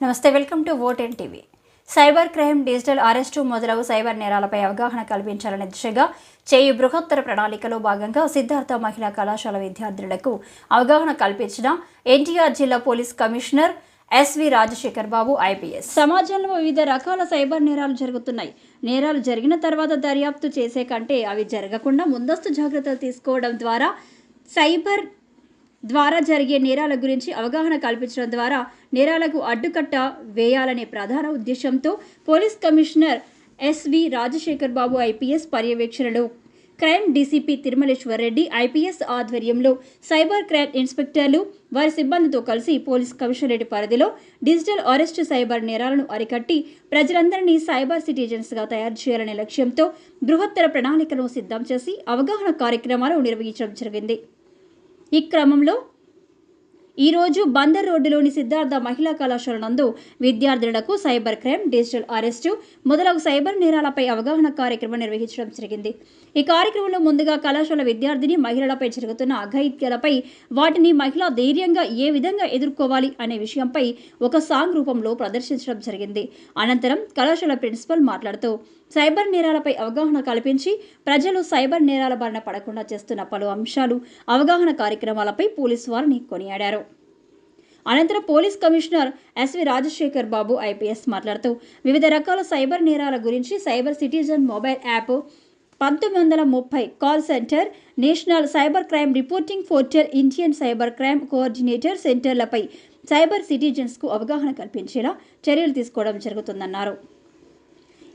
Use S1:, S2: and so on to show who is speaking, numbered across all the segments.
S1: నమస్తే welcome to vote NTV cyber crime digital arrest మొదలగు cyber నేరాలపై అవగాహన కల్పించాలనే దిశగా చేయు బృహత్తర ప్రణాళికలో భాగంగా సిద్ధార్థ మహిళా కళాశాల విద్యార్థులకు అవగాహన కల్పించిన ఎన్టీఆర్ జిల్లా police commissioner SV Rajasekhar Babu IPS. సమాజంలో వివిధ రకాల సైబర్ నేరాలు జరుగుతున్నాయి. నేరాలు జరిగిన తర్వాత దర్యాప్తు చేసే కంటే అవి జరగకుండా ముందస్తు జాగ్రత్తలు తీసుకోవడం ద్వారా సైబర్ ద్వారా జరిగే నేరాల గురించి అవగాహన కల్పించడం ద్వారా నేరాలకు అడ్డుకట్ట వేయాలనే ప్రధాన ఉద్దేశంతో police commissioner SV Rajasekhar Babu IPS పర్యవేక్షణలో crime DCP Tirumaleswar Reddy IPS ఆధ్వర్యంలో సైబర్ క్రైమ్ ఇన్స్పెక్టర్లు వారి సిబ్బందితో కలిసి పోలీస్ కమిషనరేట్ పరిధిలో డిజిటల్ అరెస్ట్ సైబర్ నేరాలను అరికట్టి ప్రజలందరినీ సైబర్ సిటిజన్స్గా తయారు చేయాలనే లక్ష్యంతో బృహత్తర ప్రణాళికను సిద్ధం చేసి అవగాహన కార్యక్రమాలు నిర్వహించడం జరిగింది. ఈ క్రమంలో ఈరోజు బందర్ రోడ్డులోని సిద్ధార్థ మహిళా కళాశాల నందు విద్యార్థులకు సైబర్ క్రైమ్ డిజిటల్ అరెస్టు మొదలగు సైబర్ నేరాలపై అవగాహన కార్యక్రమం నిర్వహించడం జరిగింది. ఈ కార్యక్రమంలో ముందుగా కళాశాల విద్యార్థిని మహిళలపై జరుగుతున్న అఘాయిత్యాలపై వాటిని మహిళ ధైర్యంగా ఏ విధంగా ఎదుర్కోవాలి అనే విషయంపై ఒక సాంగ్ రూపంలో ప్రదర్శించడం జరిగింది. అనంతరం కళాశాల ప్రిన్సిపల్ మాట్లాడుతూ సైబర్ నేరాలపై అవగాహన కల్పించి ప్రజలు సైబర్ నేరాల బారిన పడకుండా చేస్తున్న పలు అంశాలు అవగాహన కార్యక్రమాలపై పోలీసు వారిని కొనియాడారు. అనంతరం police commissioner SV Rajasekhar Babu IPS మాట్లాడుతూ వివిధ రకాల సైబర్ నేరాల గురించి సైబర్ సిటిజన్ మొబైల్ యాప్ పంతొమ్మిది వందల ముప్పై call centre national cyber crime reporting portal Indian cyber crime coordinator సెంటర్లపై cyber సిటిజన్స్కు అవగాహన కల్పించేలా చర్యలు తీసుకోవడం జరుగుతుందన్నారు.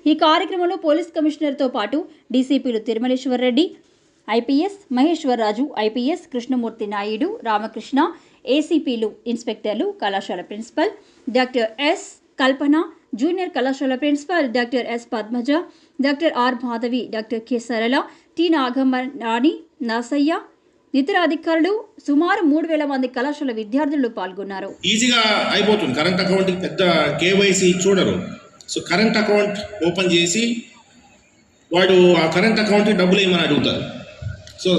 S1: ఈ కార్యక్రమంలో పోలీస్ కమిషనర్తో పాటు డీసీపీలు తిరుమలేశ్వర్ రెడ్డి ఐపీఎస్ మహేశ్వర్ రాజు ఐపీఎస్ కృష్ణమూర్తి నాయుడు రామకృష్ణ ఏసీపీలు ఇన్స్పెక్టర్లు కళాశాల principal doctor S Kalpana junior కళాశాల principal doctor S Padmaja doctor R Madhavi doctor K Sarala T Nagamma Nani Narasayya ఇతర అధికారులు సుమారు మూడు వేల మంది కళాశాల విద్యార్థులు పాల్గొన్నారు.
S2: ఈజీగా అయిపోతుంది. కరెంట్ అకౌంట్ పెద్ద కేవైసీ చూడరు. సో కరెంట్ అకౌంట్ ఓపెన్ చేసి వాడు ఆ కరెంట్ అకౌంట్ డబ్బులు ఏమని అడుగుతారు? సో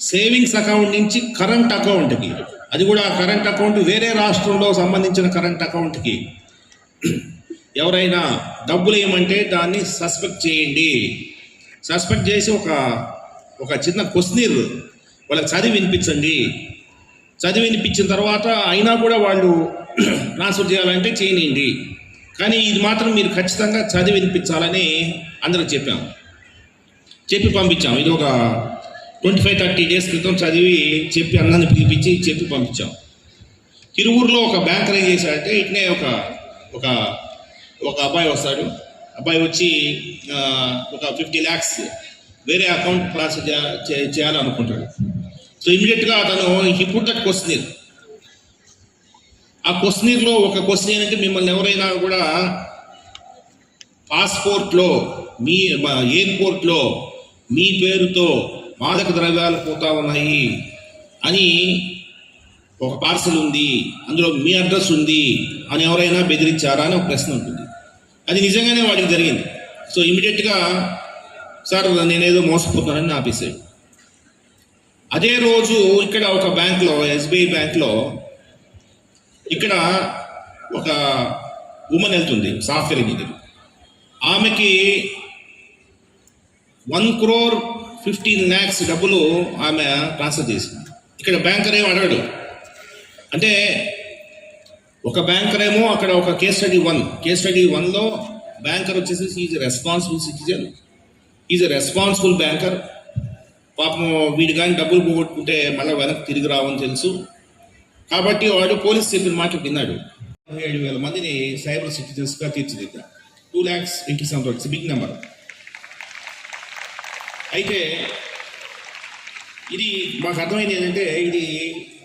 S2: సేవింగ్స్ అకౌంట్ నుంచి కరెంట్ అకౌంట్కి అది కూడా కరెంట్ అకౌంట్ వేరే రాష్ట్రంలో సంబంధించిన కరెంట్ అకౌంట్కి. ఎవరైనా డబ్బులు ఏమంటే దాన్ని సస్పెక్ట్ చేయండి. సస్పెక్ట్ చేసి ఒక ఒక చిన్న క్వశ్చనీర్ వాళ్ళకి చదివి వినిపించండి. చదివి వినిపించిన తర్వాత అయినా కూడా వాళ్ళు ట్రాన్స్ఫర్ చేయాలంటే చేయనియండి. కానీ ఇది మాత్రం మీరు ఖచ్చితంగా చదివి వినిపించాలని అందరికి చెప్పాం చెప్పి పంపించాం ఇది ఒక ట్వంటీ ఫైవ్ థర్టీ డేస్ క్రితం చదివి చెప్పి అన్నాన్ని పిలిపించి చెప్పి పంపించాం. తిరువూరులో ఒక బ్యాంకర్ ఏం చేశాడంటే ఇట్నే ఒక ఒక ఒక అబ్బాయి వస్తాడు. అబ్బాయి వచ్చి ఒక ఫిఫ్టీ ల్యాక్స్ వేరే అకౌంట్ క్లాస్ చేయాలనుకుంటాడు. సో ఇమీడియట్గా అతను ఇప్పుడు దట్ క్వశ్చనీర్ ఆ క్వశ్చనీర్లో ఒక క్వశ్చన్ ఏంటంటే మిమ్మల్ని ఎవరైనా కూడా పాస్పోర్ట్లో మీ మా ఎయిర్పోర్ట్లో మీ పేరుతో మాదక ద్రవ్యాలు పోతా ఉన్నాయి అని ఒక పార్సల్ ఉంది అందులో మీ అడ్రస్ ఉంది అని ఎవరైనా బెదిరించారా అని ఒక ప్రశ్న ఉంటుంది. అది నిజంగానే వాడికి జరిగింది. సో ఇమీడియట్గా సార్ నేనేదో మోసపోతున్నానని ఆపేసాడు అదే రోజు ఇక్కడ ఒక బ్యాంక్లో ఎస్బీఐ బ్యాంక్లో ఇక్కడ ఒక ఉమెన్ వెళ్తుంది సాఫ్ట్వేర్ ఇంజనీర్. ఆమెకి వన్ క్రోర్ ఫిఫ్టీన్ ల్యాక్స్ డబ్బులు ఆమె ట్రాన్స్ఫర్ చేసింది. ఇక్కడ బ్యాంకర్ ఏమో అడగడు. అంటే ఒక బ్యాంకర్ ఏమో అక్కడ ఒక case study one case study వన్లో బ్యాంకర్ వచ్చేసి is responsible citizen is responsible banker పాపం వీడు కానీ డబ్బులు పోగొట్టుకుంటే మళ్ళీ వెనక్కి తిరిగి రావని తెలుసు. కాబట్టి వాడు పోలీస్ చెప్పిన మాట విన్నాడు. ఏడు వేల మందిని సైబర్ సిటిజన్స్గా తీర్చిదిద్దాం two lakhs eighty seven big number అయితే ఇది మాకు అర్థమైంది ఏంటంటే ఇది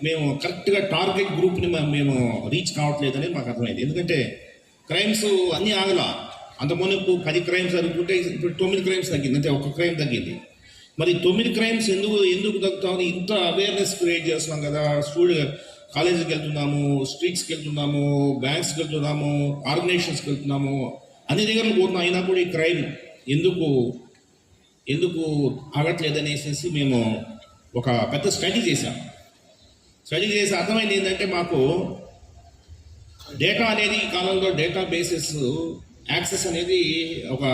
S2: మేము కరెక్ట్గా టార్గెట్ గ్రూప్ని మేము రీచ్ కావట్లేదు అనేది మాకు అర్థమైంది. ఎందుకంటే క్రైమ్స్ అన్నీ ఆగలా. అంత మునుపు పది క్రైమ్స్ అనుకుంటే ఇప్పుడు తొమ్మిది క్రైమ్స్ తగ్గింది. అంటే ఒక క్రైమ్ తగ్గింది. మరి తొమ్మిది క్రైమ్స్ ఎందుకు ఎందుకు తగ్గుతామని ఇంత అవేర్నెస్ క్రియేట్ చేస్తున్నాం కదా. స్టూడెంట్ కాలేజీకి వెళ్తున్నాము స్ట్రీట్స్కి వెళ్తున్నాము బ్యాంక్స్కి వెళ్తున్నాము ఆర్గనైజేషన్స్కి వెళ్తున్నాము. అన్ని దగ్గరలో పోతున్నాం. అయినా కూడా ఈ క్రైమ్ ఎందుకు ఎందుకు ఆగట్లేదనేసి మేము ఒక పెద్ద స్టడీ చేశాం. స్టడీ చేసి అర్థమైంది ఏంటంటే మాకు డేటా అనేది ఈ కాలంలో డేటా బేసెస్ యాక్సెస్ అనేది ఒక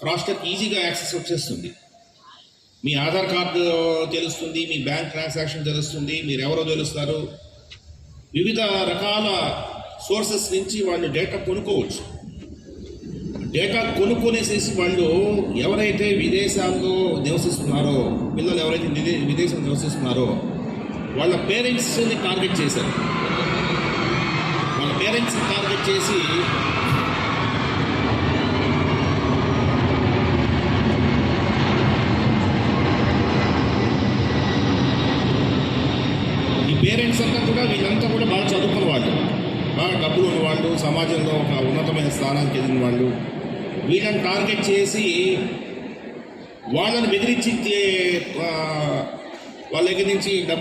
S2: ఫ్రాస్టర్కి ఈజీగా యాక్సెస్ వచ్చేస్తుంది. మీ ఆధార్ కార్డు తెలుస్తుంది మీ బ్యాంక్ ట్రాన్సాక్షన్ తెలుస్తుంది మీరు ఎవరో తెలుస్తారు. వివిధ రకాల సోర్సెస్ నుంచి వాళ్ళు డేటా కొనుక్కోవచ్చు. లేక కొనుక్కునేసేసి వాళ్ళు ఎవరైతే విదేశాల్లో నివసిస్తున్నారో పిల్లలు ఎవరైతే విదే విదేశంలో నివసిస్తున్నారో వాళ్ళ పేరెంట్స్ని టార్గెట్ చేశారు. వాళ్ళ పేరెంట్స్ని టార్గెట్ చేసి ఈ పేరెంట్స్ అంతా కూడా వీళ్ళంతా కూడా బాగా చదువుకున్న వాళ్ళు. బాగా డబ్బులు ఉన్నవాళ్ళు సమాజంలో ఒక ఉన్నతమైన స్థానానికి వెళ్ళిన వాళ్ళు. వీళ్ళని టార్గెట్ చేసి వాళ్ళని బెదిరించి వాళ్ళ దగ్గర నుంచి డబ్బు